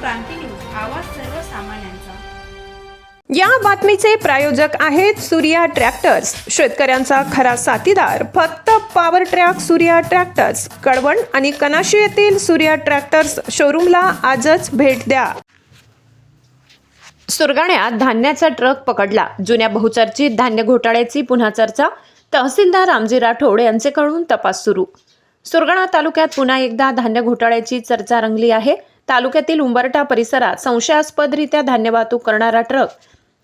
क्रांती news आवाज सर्वसामान्यांचा या बातमीचे प्रायोजक आहेत सूर्या ट्रॅक्टर्स. शेतकऱ्यांचा खरा साथीदार. फक्त power track Surya tractors. Kalwan आणि कनाशी येथील सूर्या ट्रॅक्टर्स शोरूमला आजच भेट द्या. सुरगाण्यात धान्याचा ट्रक पकडला. जुन्या बहुचर्चित धान्य घोटाळ्याची पुन्हा चर्चा. तहसीलदार रामजी राठोड यांचेकडून तपास सुरू. सुरगाणा तालुक्यात पुन्हा एकदा धान्य घोटाळ्याची चर्चा रंगली आहे. तालुक्यातील उंबरटा परिसरात संशयास्पदरित्या धान्य वाहतूक करणारा ट्रक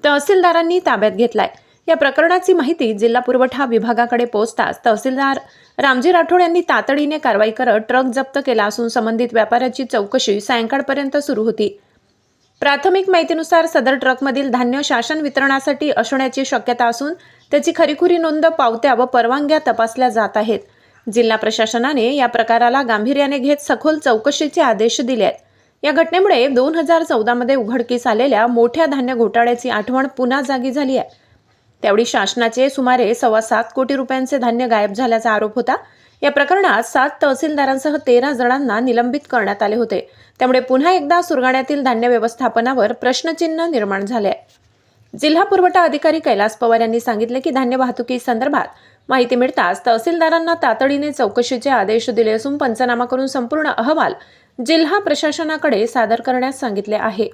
तहसीलदारांनी ताब्यात घेतलाय. या प्रकरणाची माहिती जिल्हा पुरवठा विभागाकडे पोहोचताच तहसीलदार रामजी राठोड यांनी तातडीने कारवाई करत ट्रक जप्त केला असून संबंधित व्यापाऱ्याची चौकशी सायंकाळपर्यंत सुरू होती. प्राथमिक माहितीनुसार सदर ट्रकमधील धान्य शासन वितरणासाठी असण्याची शक्यता असून त्याची खरीखुरी नोंद पावत्या व परवानग्या तपासल्या जात आहेत. जिल्हा प्रशासनाने या प्रकाराला गांभीर्याने घेत सखोल चौकशीचे आदेश दिले आहेत या घटनेमुळे दोन हजार चौदामध्ये उघडकीस आलेल्या मोठ्या धान्य घोटाळ्याची आठवण पुन्हा जागी झाली आहे. त्यावेळी शासनाचे सुमारे सव्वा सात कोटी रुपयांचे धान्य गायब झाल्याचा आरोप होता. या प्रकरणात सात तहसीलदारांसह तेरा जणांना निलंबित करण्यात आले होते. त्यामुळे पुन्हा एकदा सुरगाण्यातील धान्य व्यवस्थापनावर प्रश्नचिन्ह निर्माण झाले आहे. जिल्हा पुरवठा अधिकारी कैलास पवार यांनी सांगितले की धान्य वाहतुकी संदर्भात माहिती मिळताच तहसीलदारांना तातडीने चौकशीचे आदेश दिले असून पंचनामा करून संपूर्ण अहवाल जिल्हा प्रशासनाकडे सादर करण्यास सांगितले आहे.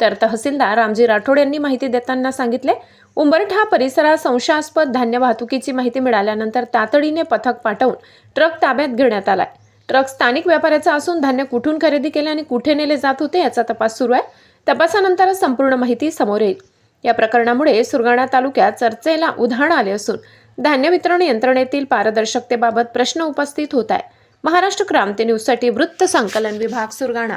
तर तहसीलदार रामजी राठोड यांनी माहिती देताना सांगितले उंबरठा परिसरात संशयास्पद धान्य वाहतुकीची माहिती मिळाल्यानंतर तातडीने पथक पाठवून ट्रक ताब्यात घेण्यात आलाय. ट्रक स्थानिक व्यापाऱ्याचा असून धान्य कुठून खरेदी केले आणि कुठे नेले जात होते याचा तपास सुरू आहे. तपासानंतरच संपूर्ण माहिती समोर येईल. या प्रकरणामुळे सुरगाणा तालुक्यात चर्चेला उधाण आले असून धान्य वितरण यंत्रणेतील पारदर्शकतेबाबत प्रश्न उपस्थित होत आहे महाराष्ट्र क्रांती न्यूजसाठी वृत्त संकलन विभाग सुरगाणा.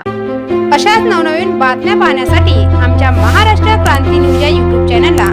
अशाच नवनवीन बातम्या पाहण्यासाठी आमच्या महाराष्ट्र क्रांती न्यूज या युट्यूब चॅनलला